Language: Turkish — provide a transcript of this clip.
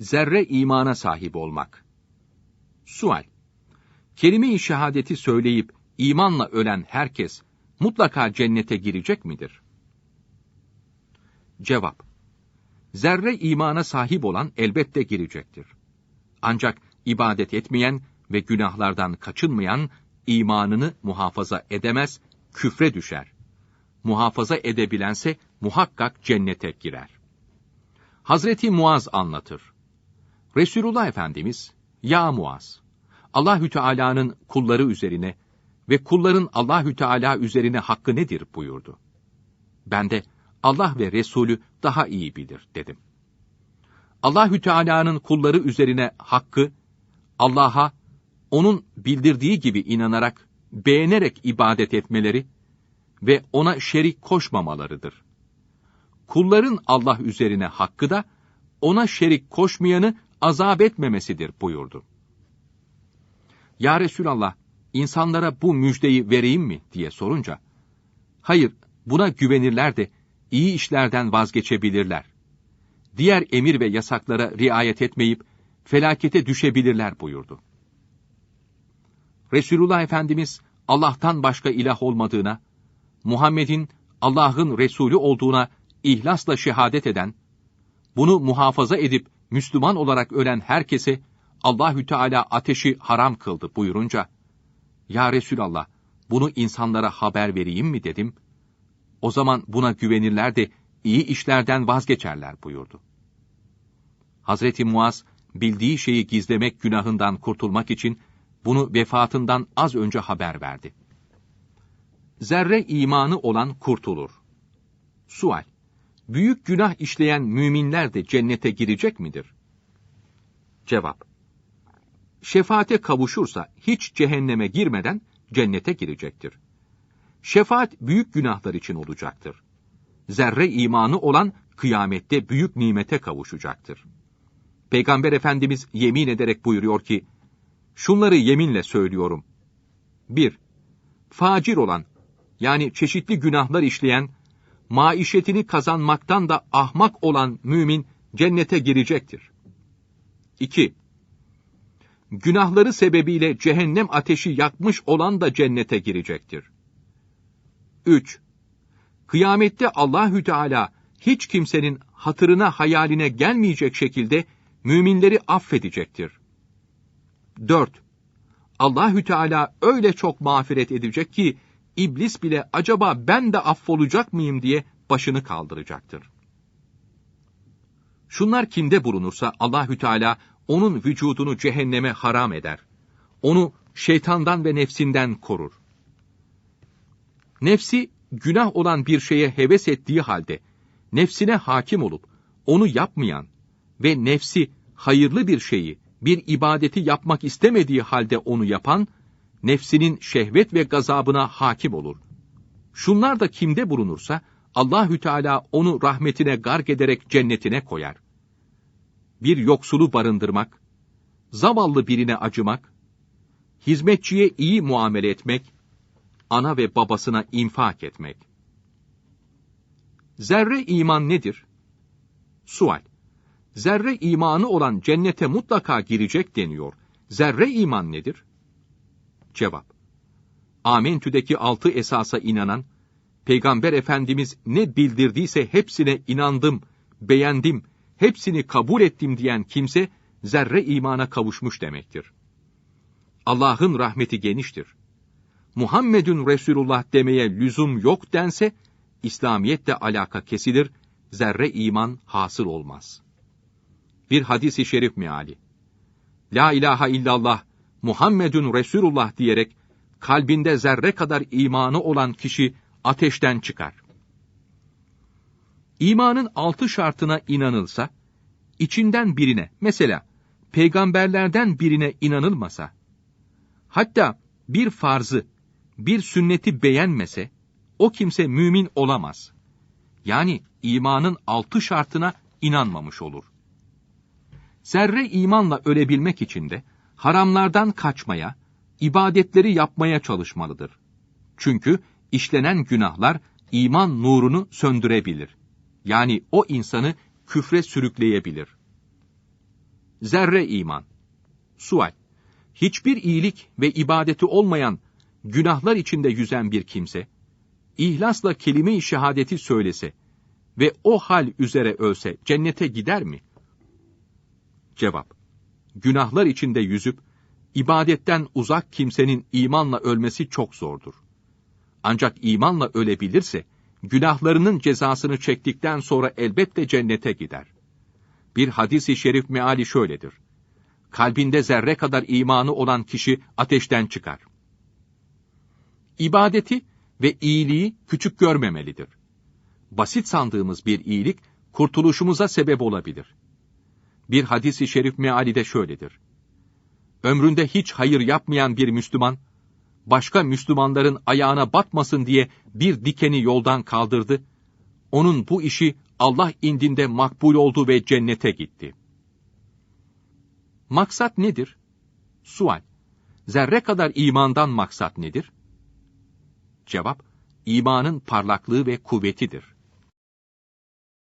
Zerre imana sahip olmak. Sual. Kelime-i şehadeti söyleyip imanla ölen herkes mutlaka cennete girecek midir? Cevap. Zerre imana sahip olan elbette girecektir. Ancak ibadet etmeyen ve günahlardan kaçınmayan imanını muhafaza edemez, küfre düşer. Muhafaza edebilense muhakkak cennete girer. Hazreti Muaz anlatır. Resulullah Efendimiz, ya Muaz, Allahü Teala'nın kulları üzerine ve kulların Allahü Teala üzerine hakkı nedir buyurdu. Ben de Allah ve Resulü daha iyi bilir dedim. Allahü Teala'nın kulları üzerine hakkı Allah'a onun bildirdiği gibi inanarak, beğenerek ibadet etmeleri ve ona şerik koşmamalarıdır. Kulların Allah üzerine hakkı da ona şerik koşmayanı azap etmemesidir buyurdu. Ya Resulallah, insanlara bu müjdeyi vereyim mi diye sorunca, hayır, buna güvenirler de iyi işlerden vazgeçebilirler. Diğer emir ve yasaklara riayet etmeyip felakete düşebilirler buyurdu. Resulullah Efendimiz Allah'tan başka ilah olmadığına, Muhammed'in Allah'ın Resulü olduğuna ihlasla şehadet eden, bunu muhafaza edip Müslüman olarak ölen herkese Allahü Teala ateşi haram kıldı buyurunca, Ya Resulallah, bunu insanlara haber vereyim mi dedim. O zaman buna güvenirler de iyi işlerden vazgeçerler buyurdu. Hazreti Muaz, bildiği şeyi gizlemek günahından kurtulmak için bunu vefatından az önce haber verdi. Zerre imanı olan kurtulur. Sual. Büyük günah işleyen müminler de cennete girecek midir? Cevap. Şefaate kavuşursa hiç cehenneme girmeden cennete girecektir. Şefaat büyük günahlar için olacaktır. Zerre imanı olan kıyamette büyük nimete kavuşacaktır. Peygamber Efendimiz yemin ederek buyuruyor ki, şunları yeminle söylüyorum. 1. Facir olan, yani çeşitli günahlar işleyen, maişetini kazanmaktan da ahmak olan mümin cennete girecektir. 2. Günahları sebebiyle cehennem ateşi yakmış olan da cennete girecektir. 3. Kıyamette Allahü Teala hiç kimsenin hatırına hayaline gelmeyecek şekilde müminleri affedecektir. 4. Allahü Teala öyle çok mağfiret edecek ki iblis bile acaba ben de affolacak mıyım diye başını kaldıracaktır. Şunlar kimde bulunursa Allahü Teala onun vücudunu cehenneme haram eder. Onu şeytandan ve nefsinden korur. Nefsi günah olan bir şeye heves ettiği halde nefsine hakim olup onu yapmayan ve nefsi hayırlı bir şeyi, bir ibadeti yapmak istemediği halde onu yapan, nefsinin şehvet ve gazabına hakim olur. Şunlar da kimde bulunursa, Allahü Teala onu rahmetine garg ederek cennetine koyar. Bir yoksulu barındırmak, zavallı birine acımak, hizmetçiye iyi muamele etmek, ana ve babasına infak etmek. Zerre iman nedir? Sual zerre imanı olan cennete mutlaka girecek deniyor. Zerre iman nedir? Cevap. Amentü'deki altı esasa inanan, Peygamber Efendimiz ne bildirdiyse hepsine inandım, beğendim, hepsini kabul ettim diyen kimse, zerre imana kavuşmuş demektir. Allah'ın rahmeti geniştir. Muhammedun Resulullah demeye lüzum yok dense, İslamiyetle alaka kesilir, zerre iman hasıl olmaz.'' bir hadisi şerif meali. La ilahe illallah Muhammedun Resulullah diyerek kalbinde zerre kadar imanı olan kişi ateşten çıkar. İmanın altı şartına inanılsa, içinden birine, mesela peygamberlerden birine inanılmasa, hatta bir farzı, bir sünneti beğenmese, o kimse mümin olamaz. Yani imanın altı şartına inanmamış olur. Zerre imanla ölebilmek için de haramlardan kaçmaya, ibadetleri yapmaya çalışmalıdır. Çünkü işlenen günahlar iman nurunu söndürebilir. Yani o insanı küfre sürükleyebilir. Zerre iman. Sual. Hiçbir iyilik ve ibadeti olmayan, günahlar içinde yüzen bir kimse, ihlasla kelime-i şehadeti söylese ve o hal üzere ölse cennete gider mi? Cevap. Günahlar içinde yüzüp, ibadetten uzak kimsenin imanla ölmesi çok zordur. Ancak imanla ölebilirse, günahlarının cezasını çektikten sonra elbette cennete gider. Bir hadis-i şerif meali şöyledir. Kalbinde zerre kadar imanı olan kişi ateşten çıkar. İbadeti ve iyiliği küçük görmemelidir. Basit sandığımız bir iyilik, kurtuluşumuza sebep olabilir. Bir hadis-i şerif meali de şöyledir. Ömründe hiç hayır yapmayan bir Müslüman, başka Müslümanların ayağına batmasın diye bir dikeni yoldan kaldırdı, onun bu işi Allah indinde makbul oldu ve cennete gitti. Maksat nedir? Sual. Zerre kadar imandan maksat nedir? Cevap, imanın parlaklığı ve kuvvetidir.